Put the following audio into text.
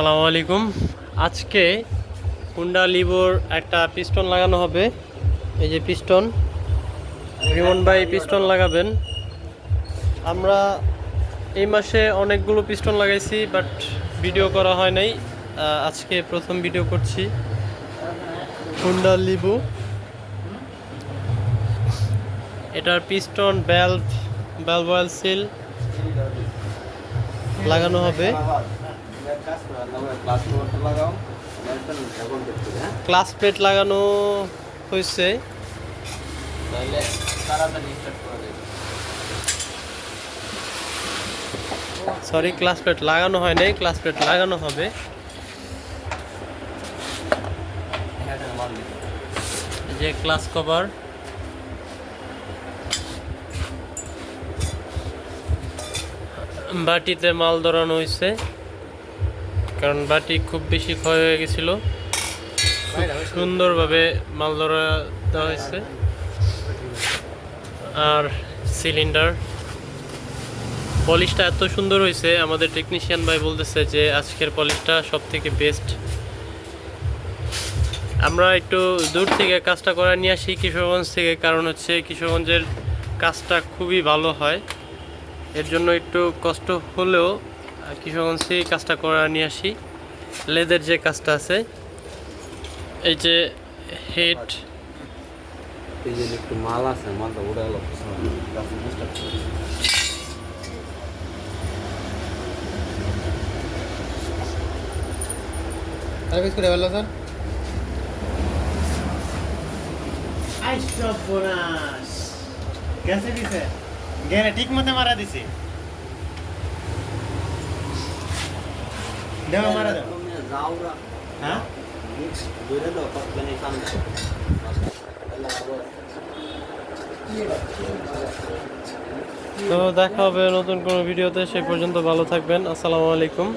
আসসালামু আলাইকুম। আজকে হুন্ডা লিবোর একটা পিস্টন লাগানো হবে। এই যে পিস্টন, রিমন ভাই পিস্টন লাগাবেন। আমরা এই মাসে অনেকগুলো পিস্টন লাগাইছি, বাট ভিডিও করা হয় নাই। আজকে প্রথম ভিডিও করছি হুন্ডা লিবু এটার piston valve valve oil seal লাগানো হবে। ক্লাস প্লেট লাগানো হয়েছে। সরি ক্লাস প্লেট লাগানো হয় নাই ক্লাস প্লেট লাগানো হবে। যে ক্লাস কভার বাটিতে মাল ধরানো হয়েছে। কারণ বাটি খুব বেশি ক্ষয় হয়ে গেছিল। খুব সুন্দরভাবে মাল ধরা দেওয়া হয়েছে। আর সিলিন্ডার। পলিশটা এত সুন্দর হয়েছে, আমাদের টেকনিশিয়ান ভাই বলতেছে যে আজকের পলিশটা সব থেকে বেস্ট আমরা একটু দূর থেকে কাজটা করে নিয়ে আসি কিশোরগঞ্জ থেকে, কারণ হচ্ছে কিশোরগঞ্জের কাজটা খুবই ভালো হয়। এর জন্য একটু কষ্ট হলেও কিশোরগঞ্জ থেকে কাজটা করে নিয়ে আসি। লেদের যে কাজটা আছে এই যে হেড এই যে একটু মাল আছে মালটা উড়ে গেল সার্ভিস করে ভালো স্যার? আইসবনাস গেছে দিছে। ঠিক মতে মারা দিছে। দেও মারা দাও হ্যাঁ? তো দেখা হবে নতুন কোনো ভিডিওতে সেই পর্যন্ত ভালো থাকবেন। আসসালামু আলাইকুম।